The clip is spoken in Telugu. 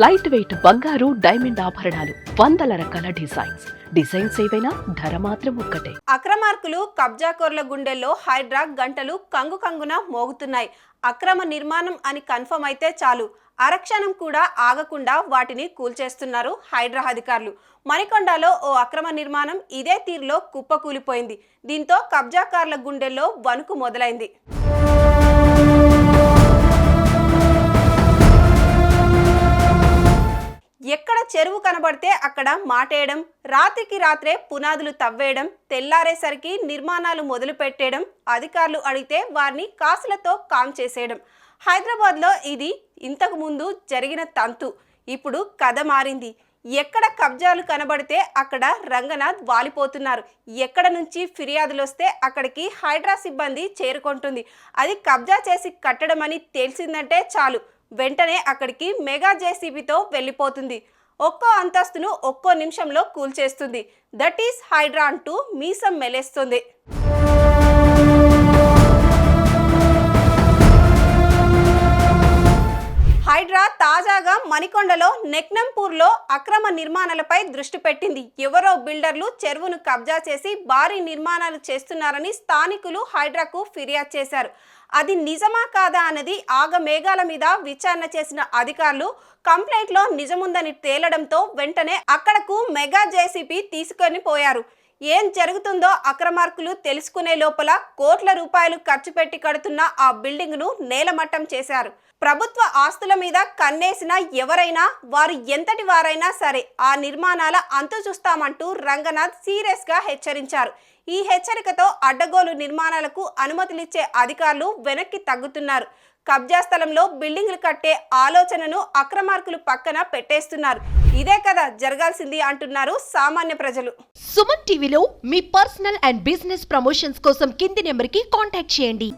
లైట్ వెయిట్ బంగారు డైమండ్ ఆభరణాలు వందల రకాల డిజైన్స్ డిజైన్స్ ఏవైనా ధర మాత్రం ఒక్కటే. అక్రమార్కులు కబ్జాకోర్ల గుండెల్లో హైడ్రా గంటలు కంగు కంగున మోగుతున్నాయి. అక్రమ నిర్మాణం అని కన్ఫర్మ్ అయితే చాలు. అరక్షణం కూడా ఆగకుండా వాటిని కూల్చేస్తున్నారు హైడ్రా అధికారులు. మణికొండలో ఓ అక్రమ నిర్మాణం ఇదే తీరులో కుప్పకూలిపోయింది. దీంతో కబ్జాకారుల గుండెల్లో వణుకు మొదలైంది. చెరువు కనబడితే అక్కడ మాటేయడం రాత్రికి రాత్రే పునాదులు తవ్వేయడం తెల్లారేసరికి నిర్మాణాలు మొదలు పెట్టేయడం అధికారులు అడిగితే వారిని కాసులతో కామ్ చేసేయడం. హైదరాబాద్లో ఇది ఇంతకు ముందు జరిగిన తంతు. ఇప్పుడు కథ మారింది. ఎక్కడ కబ్జాలు కనబడితే అక్కడ రంగనాథ్ వాలిపోతున్నారు. ఎక్కడ నుంచి ఫిర్యాదులు వస్తే అక్కడికి హైడ్రా సిబ్బంది చేరుకుంటుంది. అది కబ్జా చేసి కట్టడం అని తెలిసిందంటే చాలు. వెంటనే అక్కడికి మెగా జేసీబీతో వెళ్ళిపోతుంది. ఒక్కో అంతస్తును ఒక్కో నిమిషంలో కూల్చేస్తుంది. దట్ ఈస్ హైడ్రాన్ టూ మీసం మెలేస్తుంది. తాజాగా మణికొండలో నెక్నంపూర్లో అక్రమ నిర్మాణాలపై దృష్టి పెట్టింది. ఎవరో బిల్డర్లు చెరువును కబ్జా చేసి భారీ నిర్మాణాలు చేస్తున్నారని స్థానికులు హైడ్రాకు ఫిర్యాదు చేశారు. అది నిజమా కాదా అన్నది ఆగ మేఘాల మీద విచారణ చేసిన అధికారులు కంప్లైంట్లో నిజముందని తేలడంతో వెంటనే అక్కడకు మెగా జేసీపీ తీసుకొని పోయారు. ఏం జరుగుతుందో అక్రమార్కులు తెలుసుకునే లోపల కోట్ల రూపాయలు ఖర్చు పెట్టి కడుతున్న ఆ బిల్డింగ్ను నేలమట్టం చేశారు. ప్రభుత్వ ఆస్తుల మీద కన్నేసిన ఎవరైనా వారు ఎంతటి వారైనా సరే ఆ నిర్మాణాల అంతు చూస్తామంటూ రంగనాథ్ సీరియస్గా హెచ్చరించారు. ఈ హెచ్చరికతో అడ్డగోలు నిర్మాణాలకు అనుమతులిచ్చే అధికారులు వెనక్కి తగ్గుతున్నారు. కబ్జా స్థలంలో బిల్డింగ్లు కట్టే ఆలోచనను అక్రమార్కులు పక్కన పెట్టేస్తున్నారు. ఇదే కదా జరగాల్సింది అంటున్నారు సామాన్య ప్రజలు. సుమన్ టీవీలో మీ పర్సనల్ అండ్ బిజినెస్ ప్రమోషన్స్ కోసం కింది నెంబర్కి కాంటాక్ట్ చేయండి.